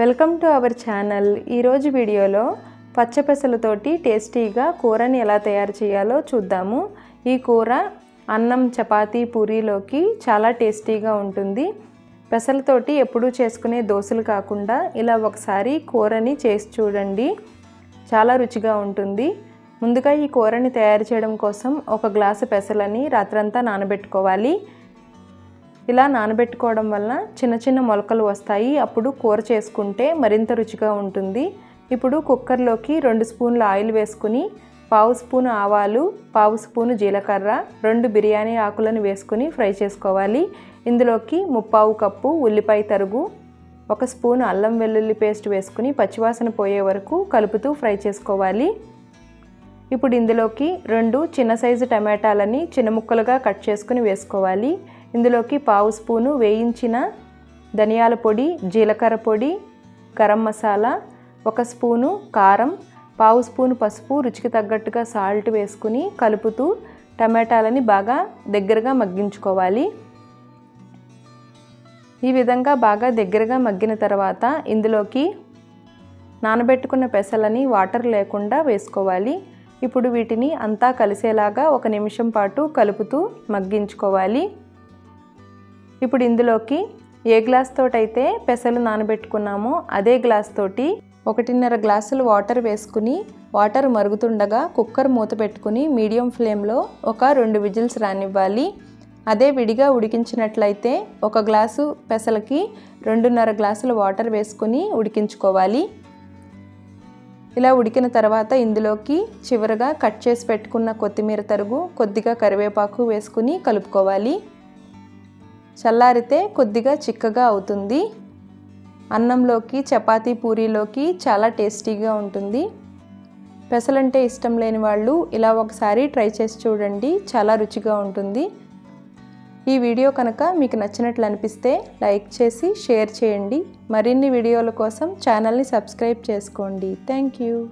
Welcome to our channel. ఈరోజు వీడియోలో పచ్చపెసలతోటి టేస్టీగా కూరని ఎలా తయారు చేయాలో చూద్దాము. ఈ కూర అన్నం చపాతీ పూరీలోకి చాలా టేస్టీగా ఉంటుంది. పెసలతోటి ఎప్పుడూ చేసుకునే దోశలు కాకుండా ఇలా ఒకసారి కూరని చేసి చూడండి. చాలా రుచిగా ఉంటుంది. ముందుగా ఈ కూరని తయారు చేయడం కోసం ఒక గ్లాసు పెసలని రాత్రంతా నానబెట్టుకోవాలి. ఇలా నానబెట్టుకోవడం వలన చిన్న చిన్న మొలకలు వస్తాయి. అప్పుడు కూర చేసుకుంటే మరింత రుచిగా ఉంటుంది. ఇప్పుడు కుక్కర్లోకి రెండు స్పూన్ల ఆయిల్ వేసుకుని పావు స్పూను ఆవాలు పావు స్పూను జీలకర్ర రెండు బిర్యానీ ఆకులను వేసుకుని ఫ్రై చేసుకోవాలి. ఇందులోకి ముప్పావు కప్పు ఉల్లిపాయ తరుగు ఒక స్పూన్ అల్లం వెల్లుల్లి పేస్ట్ వేసుకుని పచ్చివాసన పోయే వరకు కలుపుతూ ఫ్రై చేసుకోవాలి. ఇప్పుడు ఇందులోకి రెండు చిన్న సైజు టమాటాలని చిన్న ముక్కలుగా కట్ చేసుకుని వేసుకోవాలి. ఇందులోకి పావు స్పూను వేయించిన ధనియాల పొడి జీలకర్ర పొడి గరం మసాలా ఒక స్పూను కారం పావు స్పూను పసుపు రుచికి తగ్గట్టుగా సాల్ట్ వేసుకుని కలుపుతూ టమాటాలని బాగా దగ్గరగా మగ్గించుకోవాలి. ఈ విధంగా బాగా దగ్గరగా మగ్గిన తర్వాత ఇందులోకి నానబెట్టుకున్న పెసలని వాటర్ లేకుండా వేసుకోవాలి. ఇప్పుడు వీటిని అంతా కలిసేలాగా ఒక నిమిషం పాటు కలుపుతూ మగ్గించుకోవాలి. ఇప్పుడు ఇందులోకి ఏ గ్లాస్ తోటైతే పెసలు నానబెట్టుకున్నామో అదే గ్లాస్ తోటి ఒకటిన్నర గ్లాసులు వాటర్ వేసుకుని వాటర్ మరుగుతుండగా కుక్కర్ మూత పెట్టుకుని మీడియం ఫ్లేమ్లో ఒక రెండు విజిల్స్ రానివ్వాలి. అదే విడిగా ఉడికించినట్లయితే ఒక గ్లాసు పెసలకి రెండున్నర గ్లాసుల వాటర్ వేసుకుని ఉడికించుకోవాలి. ఇలా ఉడికిన తర్వాత ఇందులోకి చివరగా కట్ చేసి పెట్టుకున్న కొత్తిమీర తరుగు కొద్దిగా కరివేపాకు వేసుకుని కలుపుకోవాలి. చల్లారితే కొద్దిగా చిక్కగా అవుతుంది. అన్నంలోకి చపాతీ పూరీలోకి చాలా టేస్టీగా ఉంటుంది. పెసలంటే ఇష్టం లేని వాళ్ళు ఇలా ఒకసారి ట్రై చేసి చూడండి చాలా రుచిగా ఉంటుంది. ఈ వీడియో కనుక మీకు నచ్చినట్లు అనిపిస్తే లైక్ చేసి షేర్ చేయండి. మరిన్ని వీడియోల కోసం ఛానల్ని సబ్స్క్రైబ్ చేసుకోండి. Thank you.